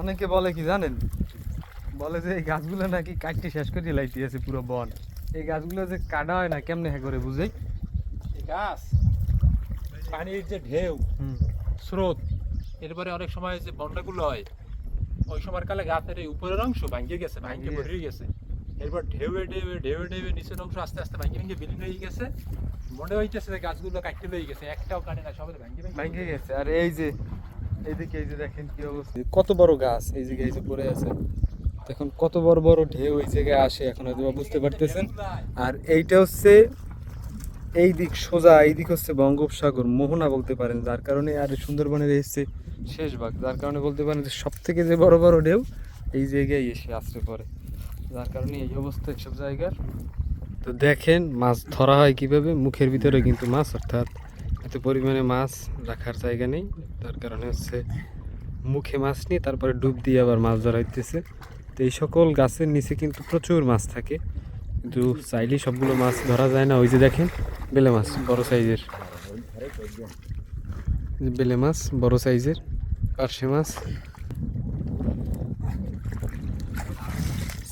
অনেকে বলে কি জানেন? বলে যে এই গাছগুলো নাকি কাটতে শেষ করে লাইতে আছে পুরো বন। এই গাছগুলো যে কাটা হয় না কেমনে হ্যাঁ করে বুঝেই? এই গাছ পানির যে ঢেউ স্রোত এরপরে অনেক সময় যে বন্যাগুলো হয় ওই সময়ের কালে গাছের এই উপরের অংশ ভাঙিয়ে গেছে ভাঙ্গে বেরিয়ে গেছে। এরপর ঢেউয়ে ঢেউয়ে ঢেউয়ে ঢেউয়ে নিচের অংশ আস্তে আস্তে ভাঙ্গে ভেঙে বিলীন হয়ে গেছে। মনে হইতেছে যে গাছগুলো কাটতে লয়ে গেছে একটাও কাটে না সবাই ভাঙ্গে ভেঙে গেছে। আর এই যে এইদিকে এই যে দেখেন কি অবস্থা। কত বড় গাছ এই যে এই যে পড়ে আছে। দেখুন, কত বড় বড় ঢেউ এই জায়গায় আসে, এখন হয়তো বুঝতে পারতেছেন। আর এইটা হচ্ছে এই দিক সোজা, এই দিক হচ্ছে বঙ্গোপসাগর, মোহনা বলতে পারেন। যার কারণে আর সুন্দরবনের এসছে শেষ ভাগ। যার কারণে বলতে পারেন যে সব থেকে যে বড় বড় ঢেউ, এই জায়গায় এসে আসতে পারে যার কারণে এই অবস্থা এইসব জায়গার। তো দেখেন, মাছ ধরা হয় কীভাবে? মুখের ভিতরে কিন্তু মাছ, অর্থাৎ এত পরিমাণে মাছ রাখার জায়গা নেই, তার কারণে হচ্ছে মুখে মাছ নিয়ে তারপরে ডুব দিয়ে আবার মাছ ধরা হইতেছে। তো এই সকল গাছের নিচে কিন্তু প্রচুর মাছ থাকে, কিন্তু চাইলেই সবগুলো মাছ ধরা যায় না। ওই যে দেখেন, বেলে মাছ, বড় সাইজের। বেলে মাছ, বড় সাইজের, পার্শে মাছ,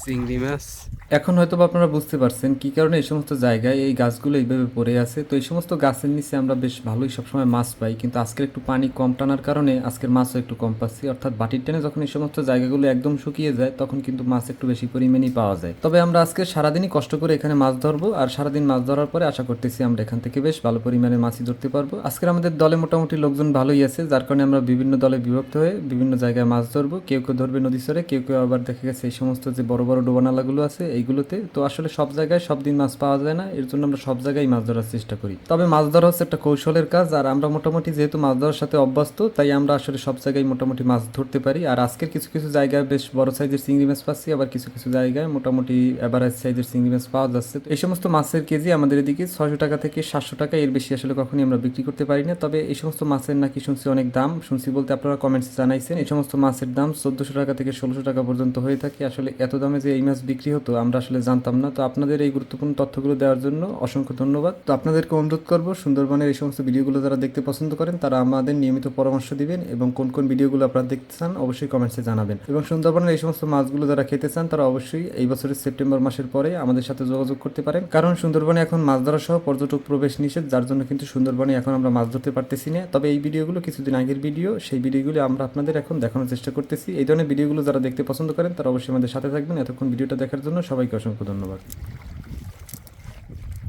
চিংড়ি মাছ এখন হয়তো আপনারা বুঝতে পারছেন কি কারণে এই সমস্ত জায়গায় এই গাছগুলো এইভাবে পড়ে আছে। তো এই সমস্ত গাছের নিচে আমরা বেশ ভালোই সবসময় মাছ পাই, কিন্তু আজকের একটু পানি কম টানার কারণে আজকের মাছও একটু কম পাচ্ছি। অর্থাৎ বাটির টেনে যখন এই সমস্ত জায়গাগুলো একদম শুকিয়ে যায়, তখন কিন্তু মাছ একটু বেশি পরিমাণেই পাওয়া যায়। তবে আমরা আজকে সারাদিনই কষ্ট করে এখানে মাছ ধরবো, আর সারাদিন মাছ ধরার পরে আশা করতেছি আমরা এখান থেকে বেশ ভালো পরিমাণে মাছই ধরতে পারব। আজকের আমাদের দলে মোটামুটি লোকজন ভালোই আছে, যার কারণে আমরা বিভিন্ন দলে বিভক্ত হয়ে বিভিন্ন জায়গায় মাছ ধরবো। কেউ কেউ ধরবে নদী সরে, কেউ কেউ আবার দেখা গেছে এই সমস্ত যে বড় বড় ডোবানালাগুলো আছে এইগুলোতে। তো আসলে সব জায়গায় সব দিন মাছ পাওয়া যায় না, এর জন্য আমরা সব জায়গায় মাছ ধরার চেষ্টা করি। তবে মাছ ধরা হচ্ছে একটা কৌশলের কাজ, আর আমরা মোটামুটি যেহেতু মাছ ধরার সাথে অভ্যস্ত, তাই আমরা আসলে সব জায়গায় মোটামুটি মাছ ধরতে পারি। আর আজকের কিছু কিছু জায়গায় বেশ বড় সাইজের চিংড়ি মাছ পাচ্ছি, আবার কিছু কিছু জায়গায় মোটামুটি অ্যাভারেজ সাইজের চিংড়ি মাছ পাওয়া যাচ্ছে। এই সমস্ত মাছের কেজি আমাদের এদিকে ছয়শো টাকা থেকে সাতশো টাকা, এর বেশি আসলে কখনই আমরা বিক্রি করতে পারি না। তবে এই সমস্ত মাছের নাকি শুনছি অনেক দাম, শুনছি বলতে আপনারা কমেন্টস জানাইছেন। এই সমস্ত মাছের দাম চোদ্দশো টাকা থেকে ষোলোশো টাকা পর্যন্ত হয়ে থাকে। আসলে এত দামে যে এই মাছ বিক্রি হতো আমরা আসলে জানতাম না। তো আপনাদের এই গুরুত্বপূর্ণ তথ্যগুলো দেওয়ার জন্য অসংখ্য ধন্যবাদ। তো আপনাদেরকে অনুরোধ করব, সুন্দরবনের এই সমস্ত ভিডিওগুলো যারা দেখতে পছন্দ করেন, তারা আমাদের নিয়মিত পরামর্শ দিবেন এবং কোন কোন ভিডিওগুলো আপনারা দেখতে চান অবশ্যই কমেন্টসে জানাবেন। এবং সুন্দরবনের এই সমস্ত মাছগুলো যারা খেতে চান, তারা অবশ্যই এই বছরের সেপ্টেম্বর মাসের পরে আমাদের সাথে যোগাযোগ করতে পারেন। কারণ সুন্দরবনে এখন মাছ ধরা সহ পর্যটক প্রবেশ নিষেধ, যার জন্য কিন্তু সুন্দরবনে এখন আমরা মাছ ধরতে পারতেছি না। তবে এই ভিডিওগুলো কিছুদিন আগের ভিডিও, সেই ভিডিওগুলো আমরা আপনাদের এখন দেখানোর চেষ্টা করতেছি। এই ধরনের ভিডিওগুলো যারা দেখতে পছন্দ করেন, তারা অবশ্যই আমাদের সাথে থাকবেন। এতক্ষণ ভিডিওটা দেখার জন্য সবাইকে অসংখ্য ধন্যবাদ।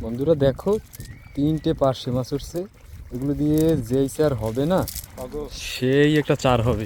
বন্ধুরা দেখো তিনটে পার্শে মাছ উঠছে এগুলো দিয়ে যেই চার হবে না সেই একটা চার হবে।